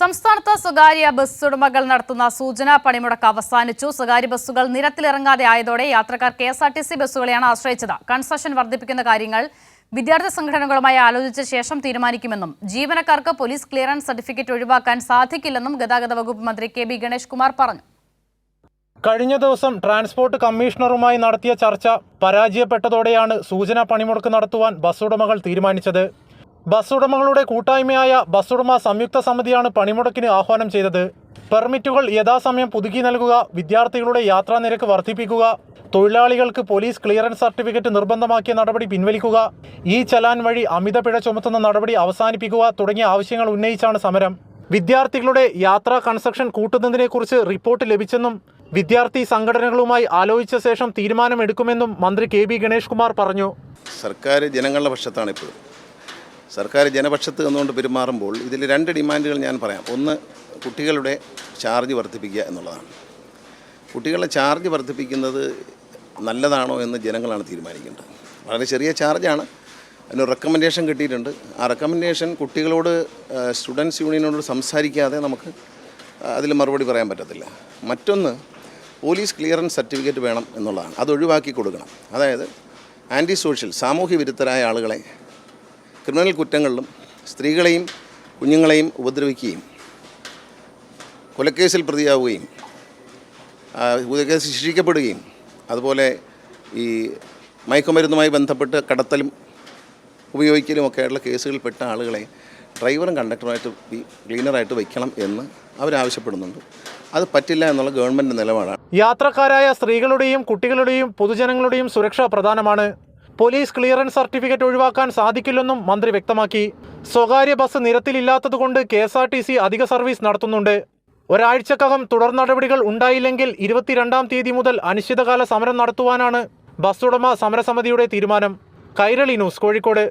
സംസ്ഥാനത്ത് സ്വകാര്യ ബസ് ഉടമകൾ നടത്തുന്ന സൂചനാ പണിമുടക്ക് അവസാനിച്ചു. സ്വകാര്യ ബസ്സുകൾ നിരത്തിലിറങ്ങാതെ ആയതോടെ യാത്രക്കാർ K S R T C ബസ്സുകളെയാണ് ആശ്രയിച്ചത്. കൺസെഷൻ വർദ്ധിപ്പിക്കുന്ന കാര്യങ്ങൾ വിദ്യാർത്ഥി സംഘടനകളുമായി ആലോചിച്ച ശേഷം തീരുമാനിക്കുമെന്നും ജീവനക്കാർക്ക് പോലീസ് ക്ലിയറൻസ് സർട്ടിഫിക്കറ്റ് ഒഴിവാക്കാൻ സാധിക്കില്ലെന്നും ഗതാഗത വകുപ്പ് മന്ത്രി കെ ബി ഗണേഷ് കുമാർ പറഞ്ഞു. കഴിഞ്ഞ ദിവസം ട്രാൻസ്പോർട്ട് കമ്മീഷണറുമായി നടത്തിയ ചർച്ച പരാജയപ്പെട്ടതോടെയാണ് സൂചനാ പണിമുടക്ക് നടത്തുവാൻ ബസ് ഉടമകൾ തീരുമാനിച്ചത്. ബസ് ഉടമകളുടെ കൂട്ടായ്മയായ ബസ് ഉടമ സംയുക്ത സമിതിയാണ് പണിമുടക്കിന് ആഹ്വാനം ചെയ്തത്. പെർമിറ്റുകൾ യഥാസമയം പുതുക്കി നൽകുക വിദ്യാർത്ഥികളുടെ യാത്രാ നിരക്ക് വർദ്ധിപ്പിക്കുക തൊഴിലാളികൾക്ക് പോലീസ് ക്ലിയറൻസ് സർട്ടിഫിക്കറ്റ് നിർബന്ധമാക്കിയ നടപടി പിൻവലിക്കുക ഈ ചലാൻ വഴി അമിത പിഴ ചുമത്തുന്ന നടപടി അവസാനിപ്പിക്കുക തുടങ്ങിയ ആവശ്യങ്ങൾ ഉന്നയിച്ചാണ് സമരം. വിദ്യാർത്ഥികളുടെ യാത്രാ കൺസ്ട്രക്ഷൻ കൂട്ടുന്നതിനെക്കുറിച്ച് റിപ്പോർട്ട് ലഭിച്ചെന്നും വിദ്യാർത്ഥി സംഘടനകളുമായി ആലോചിച്ച ശേഷം തീരുമാനമെടുക്കുമെന്നും മന്ത്രി കെ ബി ഗണേഷ് കുമാർ പറഞ്ഞു. സർക്കാർ ജനങ്ങളുടെ പക്ഷത്താണ് ഇപ്പോഴും സർക്കാർ ജനപക്ഷത്ത് നിന്നുകൊണ്ട് പെരുമാറുമ്പോൾ ഇതിൽ രണ്ട് ഡിമാൻഡുകൾ ഞാൻ പറയാം. ഒന്ന് കുട്ടികളുടെ ചാർജ് വർദ്ധിപ്പിക്കുക എന്നുള്ളതാണ്. കുട്ടികളുടെ ചാർജ് വർദ്ധിപ്പിക്കുന്നത് നല്ലതാണോ എന്ന് ജനങ്ങളാണ് തീരുമാനിക്കേണ്ടത്. വളരെ ചെറിയ ചാർജാണ്. അതിന് റെക്കമെൻഡേഷൻ കിട്ടിയിട്ടുണ്ട്. ആ റെക്കമെൻഡേഷൻ കുട്ടികളോട് സ്റ്റുഡൻസ് യൂണിയനോട് സംസാരിക്കാതെ നമുക്ക് അതിൽ മറുപടി പറയാൻ പറ്റത്തില്ല. മറ്റൊന്ന് പോലീസ് ക്ലിയറൻസ് സർട്ടിഫിക്കറ്റ് വേണം എന്നുള്ളതാണ്. അത് ഒഴിവാക്കി കൊടുക്കണം. അതായത് ആന്റി സോഷ്യൽ സാമൂഹ്യ വിരുദ്ധരായ ആളുകളെ ക്രിമിനൽ കുറ്റങ്ങളിലും സ്ത്രീകളെയും കുഞ്ഞുങ്ങളെയും ഉപദ്രവിക്കുകയും കൊലക്കേസിൽ പ്രതിയാവുകയും കൊലക്കേസ് ശിക്ഷിക്കപ്പെടുകയും അതുപോലെ ഈ മയക്കുമരുന്നുമായി ബന്ധപ്പെട്ട് കടത്തലും ഉപയോഗിക്കലും ഒക്കെ ആയിട്ടുള്ള കേസുകളിൽപ്പെട്ട ആളുകളെ ഡ്രൈവറും കണ്ടക്ടറുമായിട്ട് ക്ലീനറായിട്ട് വയ്ക്കണം എന്ന് അവരാവശ്യപ്പെടുന്നുണ്ട്. അത് പറ്റില്ല എന്നുള്ള ഗവൺമെന്റ് നിലപാടാണ്. യാത്രക്കാരായ സ്ത്രീകളുടെയും കുട്ടികളുടെയും പൊതുജനങ്ങളുടെയും സുരക്ഷ പ്രധാനമാണ്. പോലീസ് ക്ലിയറൻസ് സർട്ടിഫിക്കറ്റ് ഒഴിവാക്കാൻ സാധിക്കില്ലെന്നും മന്ത്രി വ്യക്തമാക്കി. സ്വകാര്യ bus നിരത്തിലില്ലാത്തതുകൊണ്ട് K S R T C അധിക സർവീസ് നടത്തുന്നുണ്ട്. ഒരാഴ്ചക്കകം തുടർ നടപടികൾ ഉണ്ടായില്ലെങ്കിൽ ഇരുപത്തിരണ്ടാം തീയതി മുതൽ അനിശ്ചിതകാല സമരം നടത്തുവാനാണ് ബസ് ഉടമ സമരസമിതിയുടെ തീരുമാനം. കൈരളി ന്യൂസ് കോഴിക്കോട്.